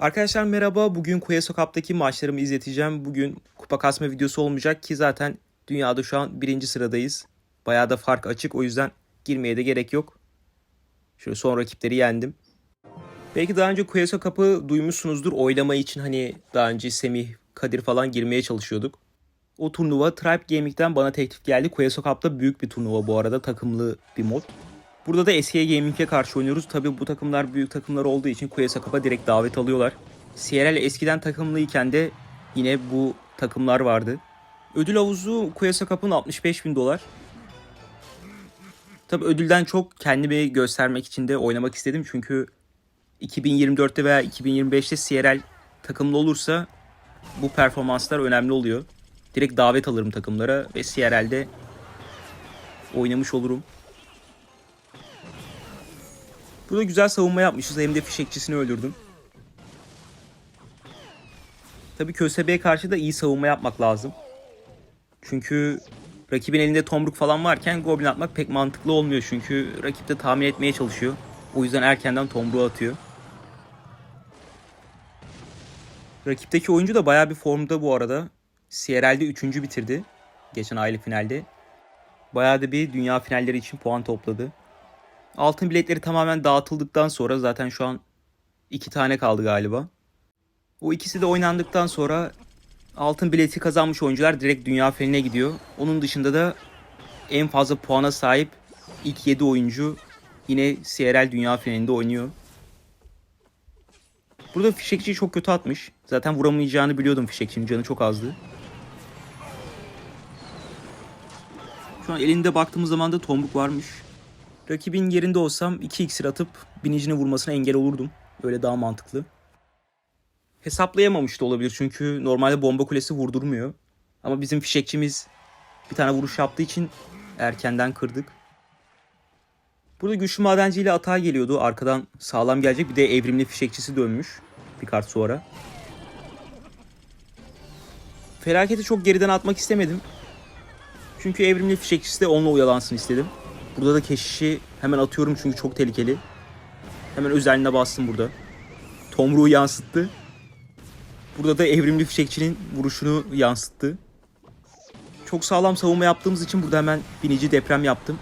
Arkadaşlar merhaba. Bugün Kuya Cup'taki maçlarımı izleteceğim. Bugün kupa kasma videosu olmayacak ki zaten dünyada şu an birinci sıradayız. Bayağı da fark açık o yüzden girmeye de gerek yok. Şöyle son rakipleri yendim. Belki daha önce Kuya Cup'ı duymuşsunuzdur. Oylama için hani daha önce Semih, Kadir falan girmeye çalışıyorduk. O turnuva Tribe Gaming'den bana teklif geldi. Kuya Cup'ta büyük bir turnuva bu arada. Takımlı bir mod. Burada da SK Gaming'e karşı oynuyoruz. Tabii bu takımlar büyük takımlar olduğu için Kuya Cup'a direkt davet alıyorlar. CRL eskiden takımlıyken de yine bu takımlar vardı. Ödül havuzu Kuya Cup'ın 65 bin dolar. Tabii ödülden çok kendimi göstermek için de oynamak istedim. Çünkü 2024'te veya 2025'te CRL takımlı olursa bu performanslar önemli oluyor. Direkt davet alırım takımlara ve CRL'de oynamış olurum. Burada güzel savunma yapmışız. Hem de fişekçisini öldürdüm. Tabii Kösebe'ye karşı da iyi savunma yapmak lazım. Çünkü rakibin elinde tomruk falan varken goblin atmak pek mantıklı olmuyor. Çünkü rakip de tahmin etmeye çalışıyor. O yüzden erkenden tomruğu atıyor. Rakipteki oyuncu da bayağı bir formda bu arada. CRL'de 3. bitirdi. Geçen aylık finalde. Bayağı da bir dünya finalleri için puan topladı. Altın biletleri tamamen dağıtıldıktan sonra zaten şu an iki tane kaldı galiba. O ikisi de oynandıktan sonra altın bileti kazanmış oyuncular direkt dünya finaline gidiyor. Onun dışında da en fazla puana sahip ilk 7 oyuncu yine CRL dünya finalinde oynuyor. Burada fişekçi çok kötü atmış. Zaten vuramayacağını biliyordum fişekçinin canı çok azdı. Şu an elinde baktığımız zaman da tombuk varmış. Rakibin yerinde olsam 2 iksir atıp binicini vurmasına engel olurdum. Öyle daha mantıklı. Hesaplayamamış da olabilir çünkü normalde bomba kulesi vurdurmuyor. Ama bizim fişekçimiz bir tane vuruş yaptığı için erkenden kırdık. Burada güçlü madenciyle atağa geliyordu. Arkadan sağlam gelecek. Bir de evrimli fişekçisi dönmüş. Bir kart sonra. Felaketi çok geriden atmak istemedim. Çünkü evrimli fişekçisi de onunla uyalansın istedim. Burada da keşişi hemen atıyorum çünkü çok tehlikeli. Hemen özeline bastım burada. Tomruğu yansıttı. Burada da evrimli fişekçinin vuruşunu yansıttı. Çok sağlam savunma yaptığımız için burada hemen binici deprem yaptım.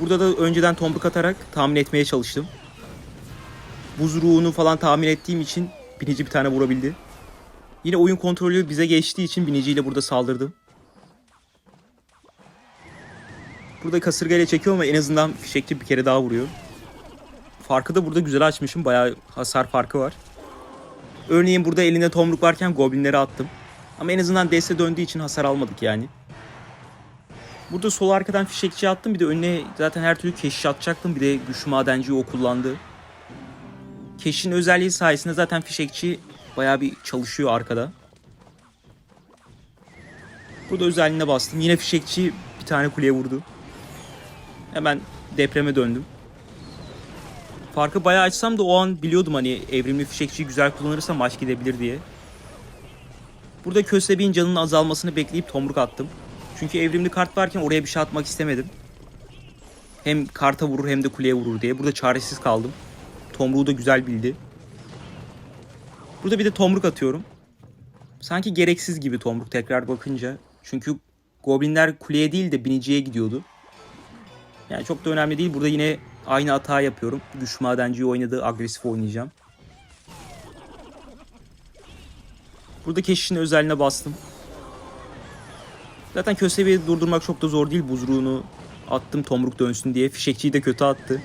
Burada da önceden tomruk atarak tahmin etmeye çalıştım. Buz ruhunu falan tahmin ettiğim için binici bir tane vurabildi. Yine oyun kontrolü bize geçtiği için biniciyle burada saldırdım. Burada kasırgayla çekiyor ama en azından fişekçi bir kere daha vuruyor. Farkı da burada güzel açmışım. Bayağı hasar farkı var. Örneğin burada elinde tomruk varken goblinleri attım. Ama en azından deste döndüğü için hasar almadık yani. Burada sol arkadan fişekçi attım. Bir de önüne zaten her türlü keşiş atacaktım. Bir de güçlü madenciyi o kullandı. Keşişin özelliği sayesinde zaten fişekçi bayağı bir çalışıyor arkada. Burada özelliğine bastım. Yine fişekçi bir tane kuleye vurdu. Hemen depreme döndüm. Farkı bayağı açsam da o an biliyordum hani evrimli fişekçiyi güzel kullanırsam maç gidebilir diye. Burada köstebeğin canının azalmasını bekleyip tomruk attım. Çünkü evrimli kart varken oraya bir şey atmak istemedim. Hem karta vurur hem de kuleye vurur diye. Burada çaresiz kaldım. Tomruğu da güzel bildi. Burada bir de tomruk atıyorum. Sanki gereksiz gibi tomruk tekrar bakınca. Çünkü goblinler kuleye değil de biniciye gidiyordu. Yani çok da önemli değil. Burada yine aynı hata yapıyorum. Güç madenciyi oynadığı agresif oynayacağım. Burada keşişin özelliğine bastım. Zaten köstebeği durdurmak çok da zor değil. Buzruğunu attım tomruk dönsün diye. Fişekçiyi de kötü attı.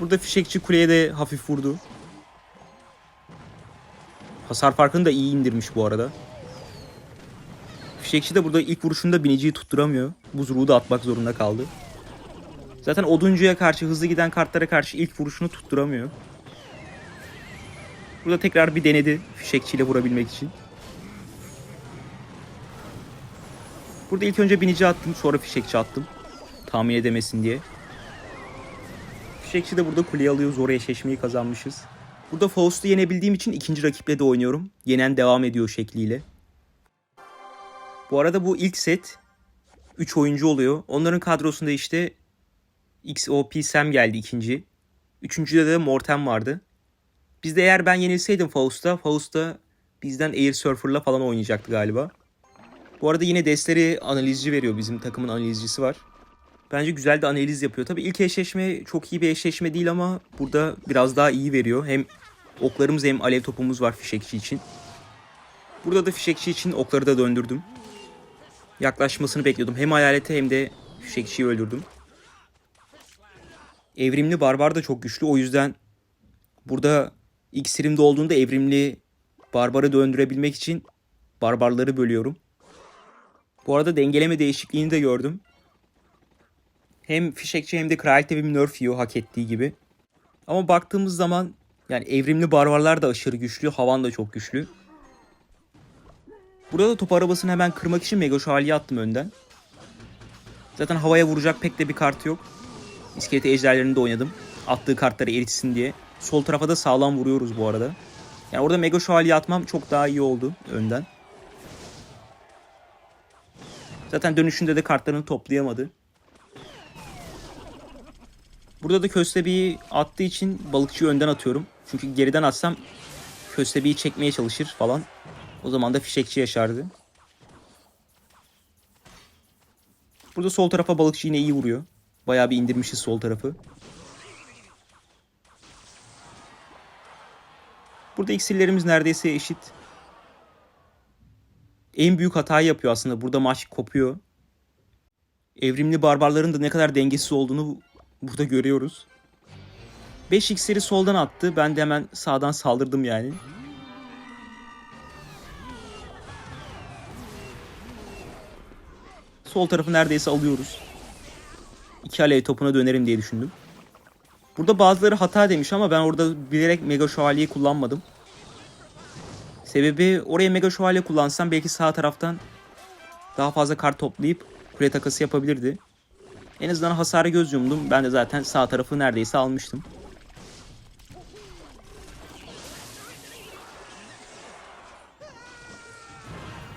Burada fişekçi kuleye de hafif vurdu. Hasar farkını da iyi indirmiş bu arada. Fişekçi de burada ilk vuruşunda biniciyi tutturamıyor. Buzruğu da atmak zorunda kaldı. Zaten oduncuya karşı hızlı giden kartlara karşı ilk vuruşunu tutturamıyor. Burada tekrar bir denedi fişekçiyle vurabilmek için. Burada ilk önce binici attım sonra fişekçi attım. Tahmin edemesin diye. Fişekçi de burada kuleyi alıyor. Zor eşleşmeyi kazanmışız. Burada Faust'u yenebildiğim için ikinci rakiple de oynuyorum. Yenen devam ediyor şekliyle. Bu arada bu ilk set 3 oyuncu oluyor. Onların kadrosunda işte XOP Sam geldi ikinci. Üçüncüde de Mortem vardı. Bizde eğer ben yenilseydim Faust'a, Faust'ta bizden Air Surfer'la falan oynayacaktı galiba. Bu arada yine destleri analizci veriyor. Bizim takımın analizcisi var. Bence güzel de analiz yapıyor. Tabii ilk eşleşme çok iyi bir eşleşme değil ama burada biraz daha iyi veriyor. Hem oklarımız hem alev topumuz var fişekçi için. Burada da fişekçi için okları da döndürdüm. Yaklaşmasını bekliyordum. Hem hayalete hem de fişekçiyi öldürdüm. Evrimli barbar da çok güçlü. O yüzden burada iksirimde olduğunda evrimli barbarı döndürebilmek için barbarları bölüyorum. Bu arada dengeleme değişikliğini de gördüm. Hem fişekçi hem de kraliyet evim nerf yiyor hak ettiği gibi. Ama baktığımız zaman yani evrimli barbarlar da aşırı güçlü. Havan da çok güçlü. Burada da top arabasını hemen kırmak için Mega Şövalye attım önden. Zaten havaya vuracak pek de bir kart yok. İskeleti ejderlerini de oynadım. Attığı kartları eritsin diye. Sol tarafa da sağlam vuruyoruz bu arada. Yani orada Mega Şövalye atmam çok daha iyi oldu önden. Zaten dönüşünde de kartlarını toplayamadı. Burada da köstebeği attığı için balıkçıyı önden atıyorum. Çünkü geriden atsam köstebeği çekmeye çalışır falan. O zaman da fişekçi yaşardı. Burada sol tarafa balıkçı yine iyi vuruyor. Bayağı bir indirmişiz sol tarafı. Burada iksirlerimiz neredeyse eşit. En büyük hatayı yapıyor aslında. Burada maç kopuyor. Evrimli barbarların da ne kadar dengesiz olduğunu burada görüyoruz. 5 iksiri soldan attı. Ben de hemen sağdan saldırdım yani. Sol tarafı neredeyse alıyoruz. İki alev topuna dönerim diye düşündüm. Burada bazıları hata demiş ama ben orada bilerek Mega Şövalye'yi kullanmadım. Sebebi oraya Mega Şövalye kullansam belki sağ taraftan daha fazla kart toplayıp kule takası yapabilirdi. En azından hasarı göz yumdum. Ben de zaten sağ tarafı neredeyse almıştım.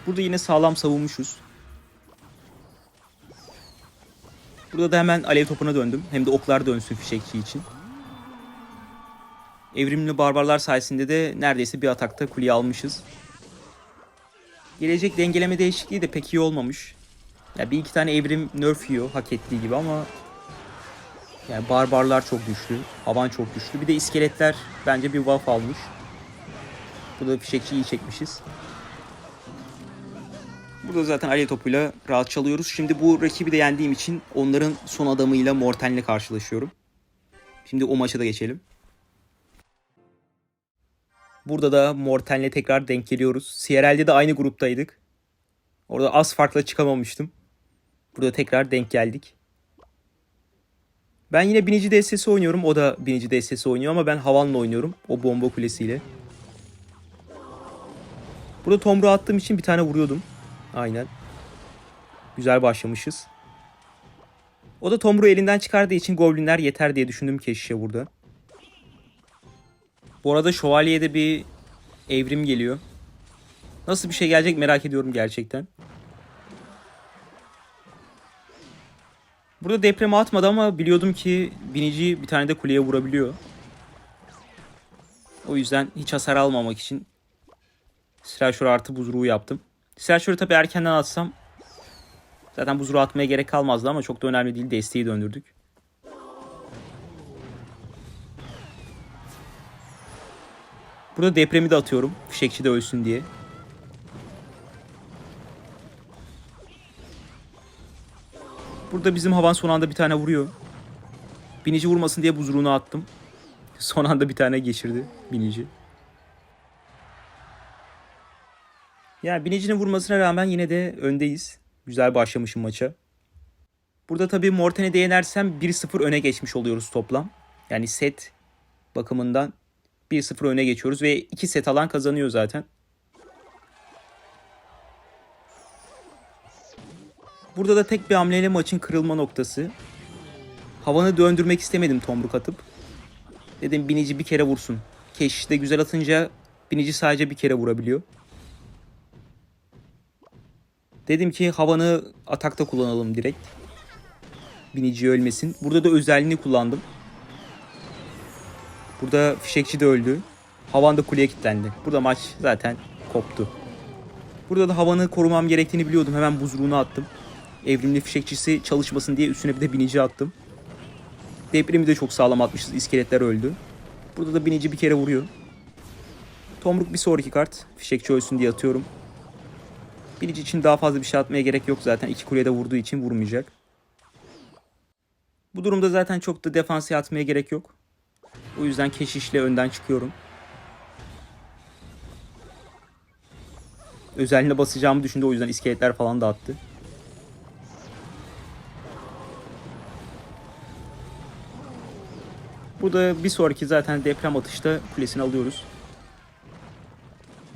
Burada yine sağlam savunmuşuz. Burada da hemen alev topuna döndüm. Hem de oklar dönsün fişekçi için. Evrimli barbarlar sayesinde de neredeyse bir atakta kuleyi almışız. Gelecek dengeleme değişikliği de pek iyi olmamış. Ya bir iki tane evrim nerf yiyor hak ettiği gibi ama yani barbarlar çok güçlü. Havan çok güçlü. Bir de iskeletler bence bir buff almış. Burada fişekçi iyi çekmişiz. Burada zaten alev topuyla rahat çalıyoruz. Şimdi bu rakibi de yendiğim için onların son adamıyla Morten'le karşılaşıyorum. Şimdi o maça da geçelim. Burada da Morten'le tekrar denk geliyoruz. CRL'de de aynı gruptaydık. Orada az farkla çıkamamıştım. Burada tekrar denk geldik. Ben yine binici destesi oynuyorum. O da binici destesi oynuyor ama ben havanla oynuyorum. O bomba kulesiyle. Burada tomruğu attığım için bir tane vuruyordum. Aynen. Güzel başlamışız. O da tomruğu elinden çıkardığı için goblinler yeter diye düşündüm keşişe burada. Bu arada şövalyede bir evrim geliyor. Nasıl bir şey gelecek merak ediyorum gerçekten. Burada depremi atmadı ama biliyordum ki binici bir tane de kuleye vurabiliyor. O yüzden hiç hasar almamak için Slasher artı buzruğu yaptım. Slasher'ı tabi erkenden atsam zaten buzruğu atmaya gerek kalmazdı ama çok da önemli değil. Desteği döndürdük. Burada depremi de atıyorum. Fişekçi de ölsün diye. Burada bizim havan son anda bir tane vuruyor. Binici vurmasın diye buzruğunu attım. Son anda bir tane geçirdi binici. Yani binicinin vurmasına rağmen yine de öndeyiz. Güzel başlamışım maça. Burada tabii Morten'e de yenersem 1-0 öne geçmiş oluyoruz toplam. Yani set bakımından 1-0 öne geçiyoruz ve 2 set alan kazanıyor zaten. Burada da tek bir hamleyle maçın kırılma noktası. Havanı döndürmek istemedim tomruk atıp. Dedim binici bir kere vursun. Keşiş de güzel atınca binici sadece bir kere vurabiliyor. Dedim ki havanı atakta kullanalım direkt. Binici ölmesin. Burada da özelliğini kullandım. Burada fişekçi de öldü. Havan da kuleye kilitlendi. Burada maç zaten koptu. Burada da havanı korumam gerektiğini biliyordum. Hemen buzruğunu attım. Evrimli fişekçisi çalışmasın diye üstüne bir de binici attım. Depremi de çok sağlam atmışız. İskeletler öldü. Burada da binici bir kere vuruyor. Tomruk bir sonraki kart. Fişekçi ölsün diye atıyorum. Binici için daha fazla bir şey atmaya gerek yok zaten. İki kulede vurduğu için vurmayacak. Bu durumda zaten çok da defansiye atmaya gerek yok. O yüzden keşişle önden çıkıyorum. Özelliğine basacağımı düşündü o yüzden iskeletler falan da attı. Burada bir sonraki zaten deprem atışta kulesini alıyoruz.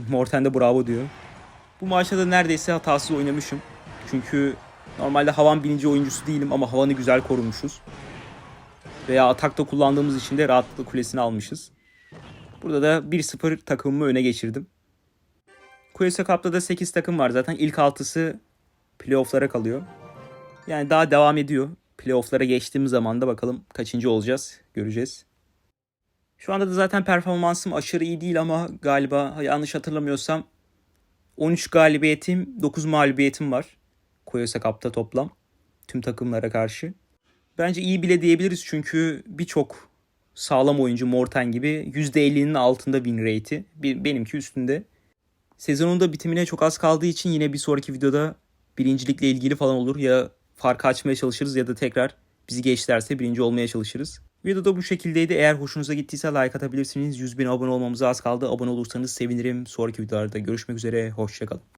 Morten de bravo diyor. Bu maçta da neredeyse hatasız oynamışım. Çünkü normalde havan bininci oyuncusu değilim ama havanı güzel korumuşuz. Veya atakta kullandığımız için de rahatlıkla kulesini almışız. Burada da 1-0 takımımı öne geçirdim. Kuyusa Cup'ta da 8 takım var zaten. İlk 6'sı playoff'lara kalıyor. Yani daha devam ediyor. Playoff'lara geçtiğimiz zaman da bakalım kaçıncı olacağız göreceğiz. Şu anda da zaten performansım aşırı iyi değil ama galiba yanlış hatırlamıyorsam 13 galibiyetim 9 mağlubiyetim var. Koyosa Cup'ta toplam tüm takımlara karşı. Bence iyi bile diyebiliriz çünkü birçok sağlam oyuncu Morten gibi %50'nin altında win rate'i. Benimki üstünde. Sezonun da bitimine çok az kaldığı için yine bir sonraki videoda birincilikle ilgili falan olur. Ya farkı açmaya çalışırız ya da tekrar bizi geçlerse birinci olmaya çalışırız. Video da bu şekildeydi. Eğer hoşunuza gittiyse like atabilirsiniz. 100 bin abone olmamıza az kaldı. Abone olursanız sevinirim. Sonraki videolarda görüşmek üzere. Hoşçakalın.